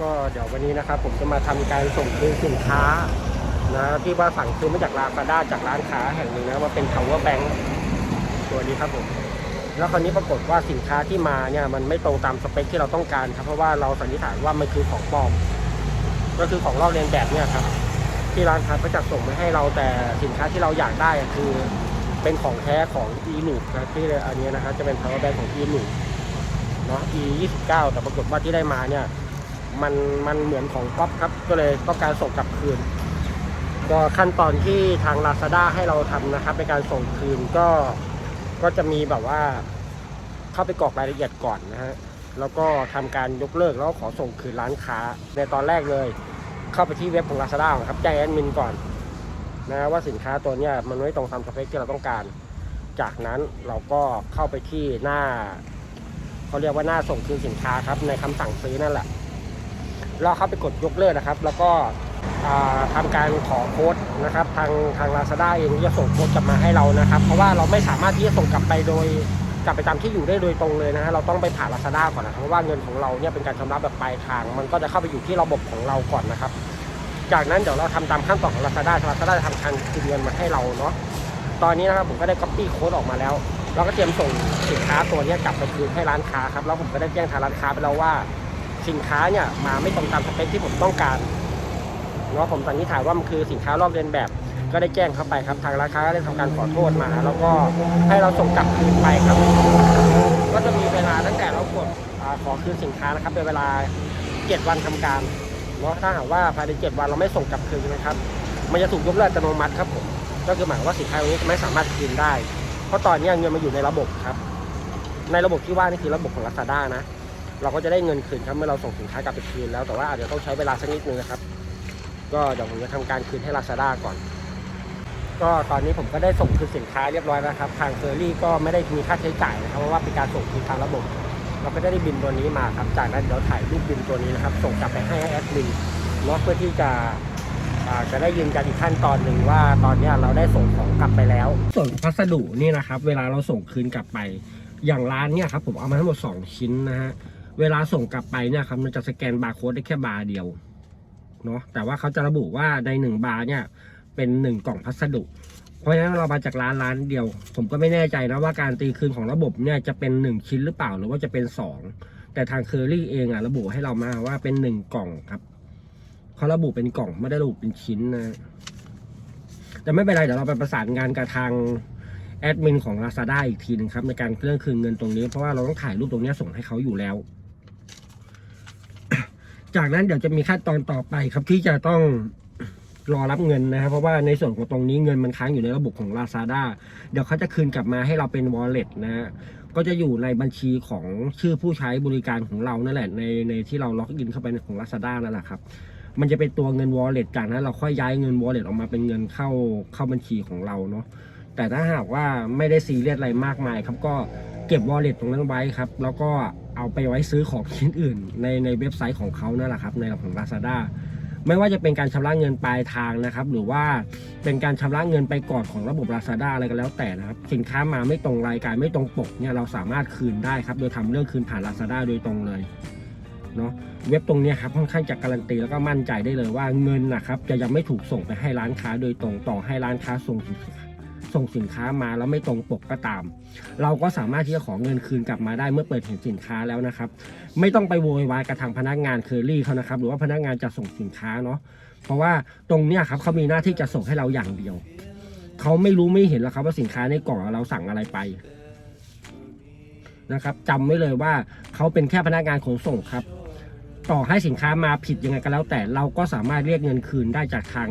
ก็เดี๋ยววันนี้นะครับผมจะมาทำการส่งคืนสินค้านะที่ว่าสั่งซื้อมาจากลาซาด้าจากร้านค้าแห่งหนึ่งนะว่าเป็น power bank ตัวนี้ครับผม แล้วคราวนี้ปรากฏว่าสินค้าที่มาเนี่ยมันไม่ตรงตามสเปคที่เราต้องการครับเพราะว่าเราสันนิษฐานว่ามันคือของปลอม ก็คือของลอกเลียนแบบเนี่ยครับ ที่ร้านค้าก็จัดส่งมาให้เราแต่สินค้าที่เราอยากได้คือเป็นของแท้ของ e หนุนะที่อันนี้นะครับจะเป็น power bank ของ e หนุเนาะ e 29แต่ปรากฏว่าที่ได้มาเนี่ย มันมันเหมือนของก๊อปครับ ก็เลยต้องการส่งกลับคืน ก็ขั้นตอนที่ทาง Lazada ให้เราทำนะครับในการส่งคืนก็ก็จะมีแบบว่าเข้าไปกรอกรายละเอียดก่อนนะฮะแล้วก็ทำการยกเลิกแล้วขอส่งคืนร้านค้าในตอนแรกเลย เข้าไปที่เว็บของ Lazada ครับแจ้งแอดมินก่อนนะว่าสินค้าตัวนี้มันไม่ตรงตามสเปคที่เราต้องการ จากนั้นเราก็เข้าไปที่หน้าเขาเรียกว่าหน้าส่งคืนสินค้าครับในคำสั่งซื้อนั่นแหละ เราเข้าไปกดยกเลิกนะครับ แล้วก็อ่าทำการขอโค้ดนะครับทางทาง Lazada เองจะส่งโค้ดกลับมาให้เรานะครับ เพราะว่าเราไม่สามารถที่จะส่งกลับไปโดยกลับไปตามที่อยู่ได้โดยตรงเลยนะฮะเราต้องไปผ่าน Lazada ก่อนนะเพราะว่าเงินของเราเนี่ยเป็นการชำระแบบปลายทาง มันก็จะเข้าไปอยู่ที่ระบบของเราก่อนนะครับ จากนั้นเดี๋ยวเราทำตามขั้นตอนของ Lazada Lazada จะทำการคืนเงินมาให้เราเนาะตอนนี้นะครับผมก็ได้ copy โค้ดออกมาแล้วเราก็เตรียมส่งสินค้าตัวนี้กลับไปคืนให้ร้านค้าครับแล้วผมก็ได้แจ้งทางร้านค้าไปแล้วว่า สินค้าเนี่ยมาไม่ตรงตามสเปคที่ผมต้องการเนาะผมสันนิษฐานว่ามันคือสินค้าลอกเลียนแบบ ก็ได้แจ้งเข้าไปครับทางร้านค้าก็ได้ทำการขอโทษมา แล้วก็ให้เราส่งกลับคืนไปครับ ก็จะมีเวลาตั้งแต่เรากดขอคืนสินค้านะครับเป็นเวลา 7 วันทำการเนาะถ้าหากว่าภายใน 7 วันเราไม่ส่งกลับคืนนะครับมันจะถูกยกเลิกอัตโนมัติครับผมก็คือหมายว่าสินค้าตรงนี้จะไม่สามารถคืนได้ เพราะตอนนี้เงินมาอยู่ในระบบครับ ในระบบที่ว่านี่คือระบบของ Lazada นะ เราก็จะได้เงินคืนครับเมื่อเราส่งสินค้ากลับไปคืนแล้วแต่ว่าอาจจะต้องใช้เวลาสักนิดนึงนะครับ ก็เดี๋ยวผมจะทำการคืนให้ Lazada ก่อน ก็ตอนนี้ผมก็ได้ส่งคืนสินค้าเรียบร้อยแล้วครับ ทางเฟอร์รี่ก็ไม่ได้มีค่าใช้จ่ายนะครับเพราะว่าเป็นการส่งคืนทางระบบ เราก็ได้บินตัวนี้มาครับจากนั้นเดี๋ยวถ่ายรูปบินตัวนี้นะครับ ส่งกลับไปให้แอดมินเนาะเพื่อที่จะจะได้ยืนยันอีกขั้นตอนหนึ่งว่าตอนนี้เราได้ส่งของกลับไปแล้ว ส่วนพัสดุนี่นะครับ เวลาเราส่งคืนกลับไป อย่างร้านเนี่ยครับผมเอามาทั้งหมด 2 ชิ้นนะฮะ เวลาส่งกลับไปเนี่ยครับมันจะสแกนบาร์โค้ดได้แค่บาร์เดียวเนาะแต่ว่าเขาจะระบุว่าในหนึ่งบาร์เนี่ยเป็นหนึ่งกล่องพัสดุ เพราะฉะนั้นเรามาจากร้านร้านเดียว ผมก็ไม่แน่ใจนะว่าการตีคืนของระบบเนี่ยจะเป็นหนึ่งชิ้นหรือเปล่าหรือว่าจะเป็นสองแต่ทางเคอรี่เองอะระบุให้เรามาว่าเป็นหนึ่งกล่องครับเขาระบุเป็นกล่องไม่ได้ระบุเป็นชิ้นนะ แต่ไม่เป็นไรเดี๋ยวเราไปประสานงานกับทางแอดมินของ Lazada อีกทีหนึ่งครับในการเรื่องคืนเงินตรงนี้เพราะว่าเราต้องถ่ายรูปตรงนี้ส่งให้เขาอยู่แล้ว จากนั้นเดี๋ยวจะมีขั้นตอนต่อไปครับที่จะต้องรอรับเงินนะครับ เพราะว่าในส่วนของตรงนี้เงินมันค้างอยู่ในระบบของ Lazada เดี๋ยวเขาจะคืนกลับมาให้เราเป็น wallet นะฮะก็จะอยู่ในบัญชีของชื่อผู้ใช้บริการของเรานั่นแหละในในที่เราล็อกอินเข้าไปในของ Lazada นั่นแหละครับมันจะเป็นตัวเงิน wallet จากนั้นเราค่อยย้ายเงิน wallet ออกมาเป็นเงินเข้าเข้าบัญชีของเราเนาะแต่ถ้าหากว่าไม่ได้ซีเรียสอะไรมากมาย ครับก็เก็บ wallet ตรงนั้นไว้ครับ แล้วก็ เอาไปไว้ซื้อของชิ้นอื่น ในในเว็บไซต์ของเขานั่นแหละครับในของ Lazada ไม่ว่าจะเป็นการชำระเงินปลายทางนะครับ หรือว่าเป็นการชำระเงินไปก่อนของระบบ Lazada อะไรก็แล้วแต่นะครับสินค้ามาไม่ตรงรายการไม่ตรงปกเนี่ยเราสามารถคืนได้ครับโดยทำเรื่องคืนผ่าน Lazada โดยตรงเลยเนาะเว็บตรงนี้ครับค่อนข้างจะการันตีแล้วก็มั่นใจได้เลยว่าเงินนะครับจะยังไม่ถูกส่งไปให้ร้านค้าโดยตรงต่อให้ร้านค้าส่ง ส่งสินค้ามาแล้วไม่ตรงปกก็ตาม เราก็สามารถที่จะขอเงินคืนกลับมาได้เมื่อเปิดเห็นสินค้าแล้วนะครับ ไม่ต้องไปโวยวายกับทางพนักงานเคอรี่เขานะครับหรือว่าพนักงานจะส่งสินค้าเนาะเพราะว่าตรงเนี้ยครับเขามีหน้าที่จะส่งให้เราอย่างเดียวเขาไม่รู้ไม่เห็นหรอกครับว่าสินค้าในกล่องเราสั่งอะไรไปนะครับจำไว้เลยว่าเขาเป็นแค่พนักงานขนส่งครับ ต่อให้สินค้ามาผิดยังไงก็แล้ว แต่เราก็สามารถเรียกเงินคืนได้จากทาง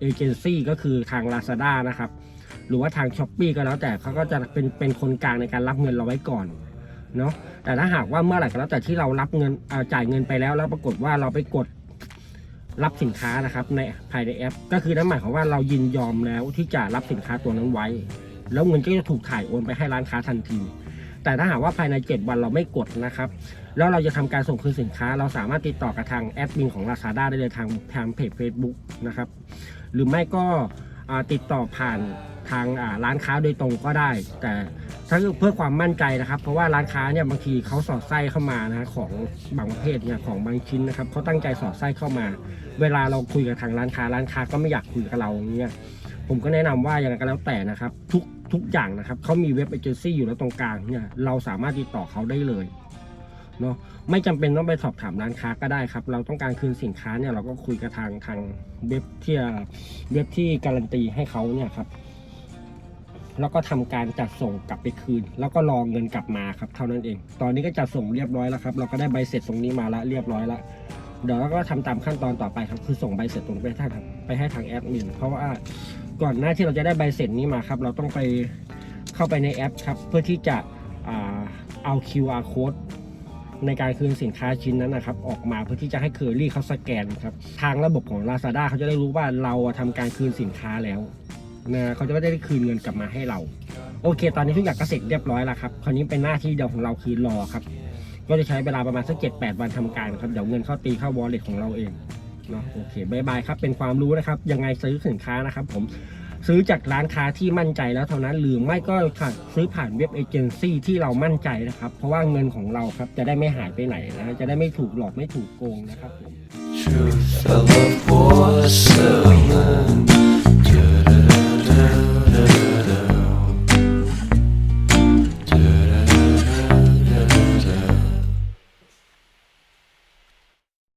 เอเจนซี่ก็คือทาง Lazada นะครับ รือว่าทาง s h อ p e e ก็แล้วแต่เขาก็จะเป็นเป็นคนกลางในการรับเงินเราไว้ก่อนเนาะแต่ถ้าหากว่าเมื่อไหร่ก็แล้วแต่ที่เรารับเงินอ่าจ่ายเงินไปแล้ว แล้วปรากฏว่าเราไปกดรับสินค้านะครับในภายในแอป ก็คือนั่นหมายความว่าเรายินยอมแล้วที่จะรับสินค้าตัวนั้นไว้ แล้วเงินก็จะถูกถ่ายโอนไปให้ร้านค้าทันที แต่ถ้าหากว่าภายใน 7 วันเราไม่กดนะครับ แล้วเราจะทำการส่งคืนสินค้า เราสามารถติดต่อกับทางแอดมินของ Lazada ได้เลยทางทางเพจ Facebook นะครับหรือไม่ก็อ่าติดต่อผ่าน ทางร้านค้าโดยตรงก็ได้ แต่ถ้าเพื่อความมั่นใจนะครับ เพราะว่าร้านค้าเนี่ยบางทีเขาสอดไส้เข้ามานะของบางประเภทเนี่ยของบางชิ้นนะครับเขาตั้งใจสอดไส้เข้ามา เวลาเราคุยกับทางร้านค้าร้านค้าก็ไม่อยากคุยกับเราอย่างเงี้ยผมก็แนะนำว่าอย่างไรก็แล้วแต่นะครับ ทุกทุกอย่างนะครับเขามีเว็บเอเจนซี่อยู่แล้วตรงกลางเนี่ยเราสามารถติดต่อเขาได้เลยเนาะไม่จำเป็นต้องไปสอบถามร้านค้าก็ได้ครับ เราต้องการคืนสินค้าเนี่ยเราก็คุยกับทางทางเว็บที่เว็บที่การันตีให้เขาเนี่ยครับ แล้วก็ทำการจัดส่งกลับไปคืน แล้วก็รอเงินกลับมาครับเท่านั้นเอง ตอนนี้ก็จัดส่งเรียบร้อยแล้วครับเราก็ได้ใบเสร็จตรงนี้มาแล้วเรียบร้อยล้วเดี๋ยวเราก็ทำตามขั้นตอนต่อไปครับคือส่งใบเสร็จตรงนี้ไปให้ทางไปให้ทางแอดมินเพราะว่าก่อนหน้าที่เราจะได้ใบเสร็จนี้มาครับ เราต้องไปเข้าไปในแอปครับ เพื่อที่จะอ่าเอา QR code ในการคืนสินค้าชิ้นนั้นนะครับ ออกมาเพื่อที่จะให้เคอรี่เขาสแกนครับ ทางระบบของ Lazada เขาจะได้รู้ว่าเราอะทำการคืนสินค้าแล้ว นะเขาจะไม่ได้คืนเงินกลับมาให้เรา โอเค ตอนนี้ทุกอย่างก็เสร็จเรียบร้อยแล้วครับคราวนี้เป็นหน้าที่เดียวของเราคือรอครับ ก็จะใช้เวลาประมาณสักเจ็ดแปดวันทำการครับเดี๋ยวเงินเข้าตีเข้าวอลเล็ตของเราเองเนาะโอเคบายบายครับเป็นความรู้นะครับ ยังไงซื้อสินค้านะครับ ผมซื้อจากร้านค้าที่มั่นใจแล้วเท่านั้นหรือไม่ก็ค่ะซื้อผ่านเว็บเอเจนซี่ที่เรามั่นใจนะครับ เพราะว่าเงินของเราครับจะได้ไม่หายไปไหนนะจะได้ไม่ถูกหลอกไม่ถูกโกงนะครับผม